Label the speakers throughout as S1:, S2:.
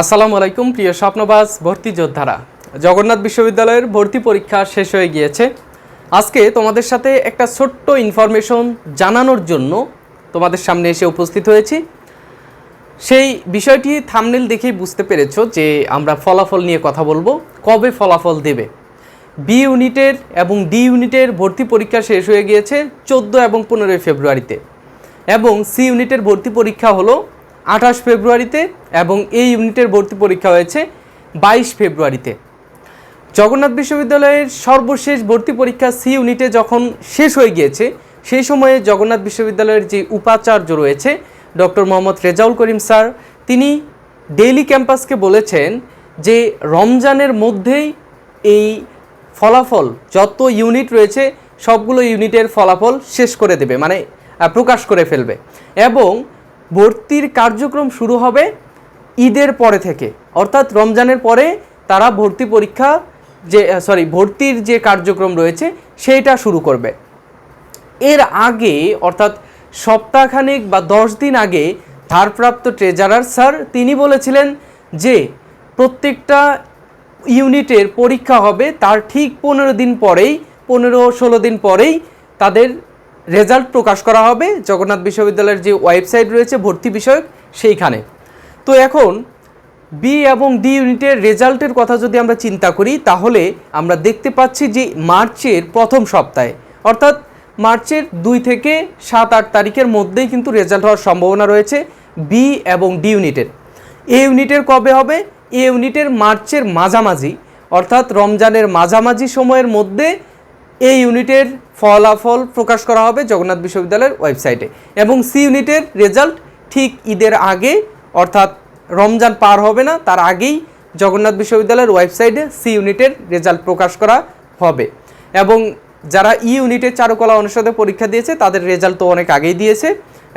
S1: আসসালামু আলাইকুম, প্রিয় স্বপ্নবাজ ভর্তি যোদ্ধারা। জগন্নাথ বিশ্ববিদ্যালয়ের ভর্তি পরীক্ষা শেষ হয়ে গিয়েছে। আজকে তোমাদের সাথে একটা ছোট্ট ইনফরমেশন জানানোর জন্য তোমাদের সামনে এসে উপস্থিত হয়েছি। সেই বিষয়টি থামনেল দেখেই বুঝতে পেরেছ যে আমরা ফলাফল নিয়ে কথা বলব, কবে ফলাফল দেবে। বি ইউনিটের এবং ডি ইউনিটের ভর্তি পরীক্ষা শেষ হয়ে গিয়েছে চোদ্দ এবং পনেরোই ফেব্রুয়ারিতে। এবং সি ইউনিটের ভর্তি পরীক্ষা হলো আঠাশ ফেব্রুয়ারিতে এবং এই ইউনিটের ভর্তি পরীক্ষা হয়েছে বাইশ ফেব্রুয়ারিতে। জগন্নাথ বিশ্ববিদ্যালয়ের সর্বশেষ ভর্তি পরীক্ষা সি ইউনিটে যখন শেষ হয়ে গিয়েছে, সেই সময়ে জগন্নাথ বিশ্ববিদ্যালয়ের যে উপাচার্য রয়েছে, ডক্টর মোহাম্মদ রেজাউল করিম স্যার, তিনি ডেইলি ক্যাম্পাসকে বলেছেন যে রমজানের মধ্যেই এই ফলাফল, যত ইউনিট রয়েছে, সবগুলো ইউনিটের ফলাফল শেষ করে দেবে মানে প্রকাশ করে ফেলবে। এবং ভর্তির কার্যক্রম শুরু হবে ঈদের পরে থেকে। অর্থাৎ রমজানের পরে তারা ভর্তি পরীক্ষা যে সরি ভর্তির যে কার্যক্রম রয়েছে, সেইটা শুরু করবে। এর আগে, অর্থাৎ সপ্তাহখানেক বা দশ দিন আগে ভারপ্রাপ্ত ট্রেজারার স্যার, তিনি বলেছিলেন যে, প্রত্যেকটা ইউনিটের পরীক্ষা হবে, তার ঠিক পনেরো দিন পরেই, পনেরো ষোলো দিন পরেই তাদের রেজাল্ট প্রকাশ করা হবে। জগন্নাথ বিশ্ববিদ্যালয়ের যে ওয়েবসাইট রয়েছে, ভর্তি বিষয়ক, সেইখানে। তো এখন বি এবং ডি ইউনিটের রেজাল্টের কথা যদি আমরা চিন্তা করি, তাহলে আমরা দেখতে পাচ্ছি যে মার্চের প্রথম সপ্তাহে, অর্থাৎ মার্চের দুই থেকে সাত, আট তারিখের মধ্যেই কিন্তু রেজাল্ট হওয়ার সম্ভাবনা রয়েছে বি এবং ডি ইউনিটের। এ ইউনিটের কবে হবে? এ ইউনিটের মার্চের মাঝামাঝি, অর্থাৎ রমজানের মাঝামাঝি সময়ের মধ্যে এই ইউনিটের ফলাফল প্রকাশ করা হবে জগন্নাথ বিশ্ববিদ্যালয়ের ওয়েবসাইটে। এবং সি ইউনিটের রেজাল্ট ঠিক ঈদের আগে, অর্থাৎ রমজান পার হবে না, তার আগেই জগন্নাথ বিশ্ববিদ্যালয়ের ওয়েবসাইটে সি ইউনিটের রেজাল্ট প্রকাশ করা হবে। এবং যারা ই ইউনিটের চারুকলা অনুষদে পরীক্ষা দিয়েছে, তাদের রেজাল্ট তো অনেক আগেই দিয়েছে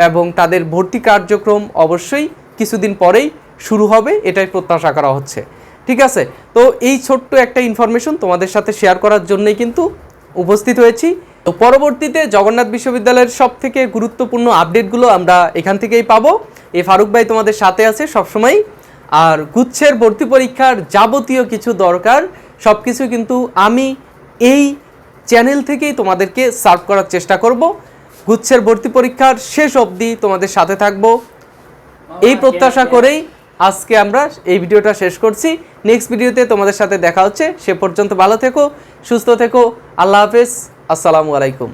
S1: এবং তাদের ভর্তি কার্যক্রম অবশ্যই কিছুদিন পরেই শুরু হবে, এটাই প্রত্যাশা করা হচ্ছে। ঠিক আছে? তো এই ছোট্ট একটা ইনফরমেশন তোমাদের সাথে শেয়ার করার জন্যই কিন্তু উপস্থিত হয়েছি। তো পরবর্তীতে জগন্নাথ বিশ্ববিদ্যালয়ের সব থেকে গুরুত্বপূর্ণ আপডেটগুলো আমরা এখান থেকেই পাবো। এই ফারুক ভাই তোমাদের সাথে আছে সবসময় আর গুচ্ছের ভর্তি পরীক্ষার যাবতীয় কিছু দরকার সব কিছু কিন্তু আমি এই চ্যানেল থেকেই তোমাদেরকে সার্ভ করার চেষ্টা করব। গুচ্ছের ভর্তি পরীক্ষার শেষ অবধি তোমাদের সাথে থাকব। এই প্রত্যাশা করেই আজকে আমরা এই ভিডিওটা শেষ করছি। নেক্সট ভিডিওতে তোমাদের সাথে দেখা হচ্ছে। সে পর্যন্ত ভালো থেকো, সুস্থ থেকো। আল্লাহ হাফেজ। আসসালামু আলাইকুম।